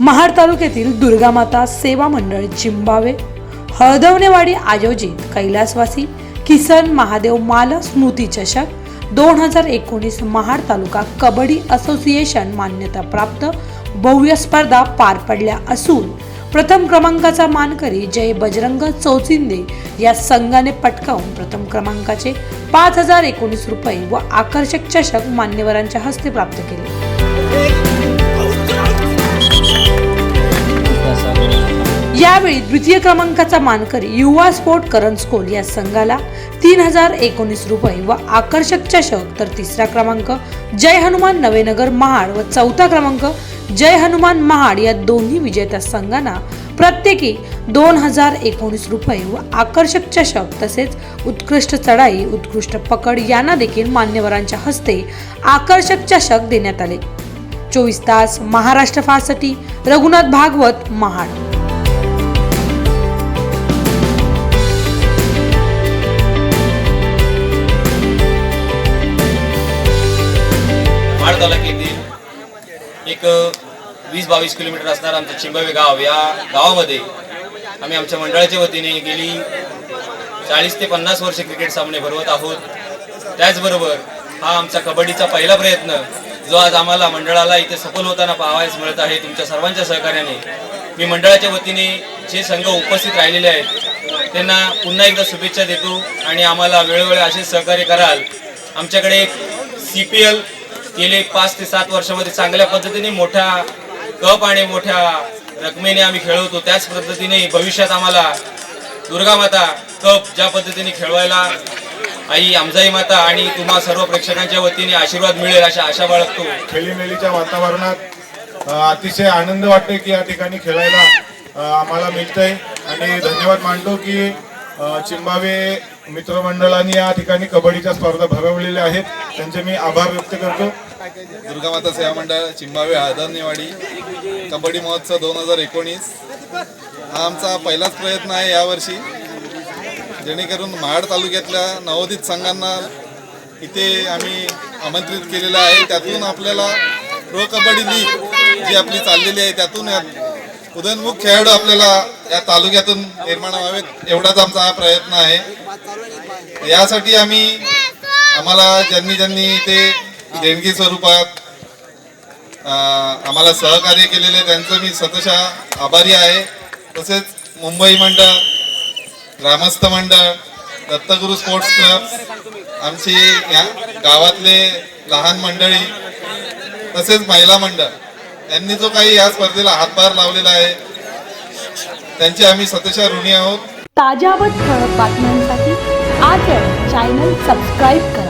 महाड तालुक्यातील दुर्गामाता सेवा मंडळ जिंबावे हळदवणेवाडी आयोजित कैलासवासी किसन महादेव माल स्मृती चषक दोन हजार एकोणीस महाड तालुका कबड्डी असोसिएशन मान्यताप्राप्त भव्य स्पर्धा पार पडल्या असून प्रथम क्रमांकाचा मानकरी जय बजरंग चौचिंदे या संघाने पटकावून प्रथम क्रमांकाचे पाच हजार एकोणीस रुपये व आकर्षक चषक मान्यवरांच्या हस्ते प्राप्त केले. यावेळी द्वितीय क्रमांकाचा मानकरी युवा स्पोर्ट करण स्कोल या संघाला तीन हजार एकोणीस रुपये व आकर्षक चषक तर तिसरा क्रमांक जय हनुमान नवेनगर महाड व चौथा क्रमांक जय हनुमान महाड या दोन्ही विजेत्या संघांना प्रत्येकी दोन हजार एकोणीस रुपये व आकर्षक चषक तसेच उत्कृष्ट चढाई उत्कृष्ट पकड यांना देखील मान्यवरांच्या हस्ते आकर्षक चषक देण्यात आले. चोवीस तास महाराष्ट्र फासाठी रघुनाथ भागवत महाड. महाड तालुक्यातील एक वीस बावीस किलोमीटर असणार आमचं चिंबावे गाव या गावामध्ये आम्ही आमच्या मंडळाच्या वतीने गेली चाळीस ते पन्नास वर्ष क्रिकेट सामने भरवत आहोत. त्याचबरोबर हा आमचा कबड्डीचा पहिला प्रयत्न जो आज आम्हाला मंडळाला इथे सफल होताना पाहावयास मिळत आहे तुमच्या सर्वांच्या सहकार्याने. मी मंडळाच्या वतीने जे संघ उपस्थित राहिलेले आहेत त्यांना पुन्हा एकदा शुभेच्छा देतो आणि आम्हाला वेळोवेळी असेच सहकार्य कराल. आमच्याकडे सी पी एल गेले पाच ते सात वर्षामध्ये चांगल्या पद्धतीने मोठ्या कप आणि मोठ्या रकमेने आम्ही खेळवतो. त्याच पद्धतीने भविष्यात आम्हाला दुर्गा माता कप ज्या पद्धतीने खेळवायला आई आमजाई माता आणि तुम्हा सर्व प्रेक्षकांच्या वतीने आशीर्वाद मिळेल अशा आशा बाळगतो. खेळीमेळीच्या वातावरणात अतिशय आनंद वाटते की या ठिकाणी खेळायला आम्हाला मिळतंय. आणि धन्यवाद मानतो की चिंबावे मित्रमंडळाने या ठिकाणी कबड्डीच्या स्पर्धा भरवलेल्या आहेत. त्यांचे मी आभार व्यक्त करतो. दुर्गामाता सेवा मंडळ चिंबावे आदरणीवाडी कबड्डी महोत्सव दोन हजार एकोणीस. हा आमचा पहिलाच प्रयत्न आहे यावर्षी. जेणेकरून महाड तालुक्यातल्या नवोदित संघांना इथे आम्ही आमंत्रित केलेलं आहे. त्यातून आपल्याला प्रो कबड्डी लीग जी आपली चाललेली आहे त्यातून उदयनमुख खेळाडू आपल्याला या तालुक्यातून निर्माण व्हावेत एवढाच आमचा हा प्रयत्न आहे. यासाठी आम्ही आम्हाला ज्यांनी ज्यांनी इथे देणगी स्वरूपात आम्हाला सहकार्य केलेले त्यांचं मी सतशा आभारी आहे. तसेच मुंबई मंडळ ग्रामस्थ मंडळ दत्तगुरू स्पोर्ट्स क्लब आमची या गावातले लहान मंडळी तसेच महिला मंडळ यांनी जो काही या स्पर्धेला हातभार लावलेला आहे त्यांचे आम्ही सतशा ऋणी आहोत. ताज्या व ठळक बातम्यांसाठी आज चॅनल सबस्क्राईब करा.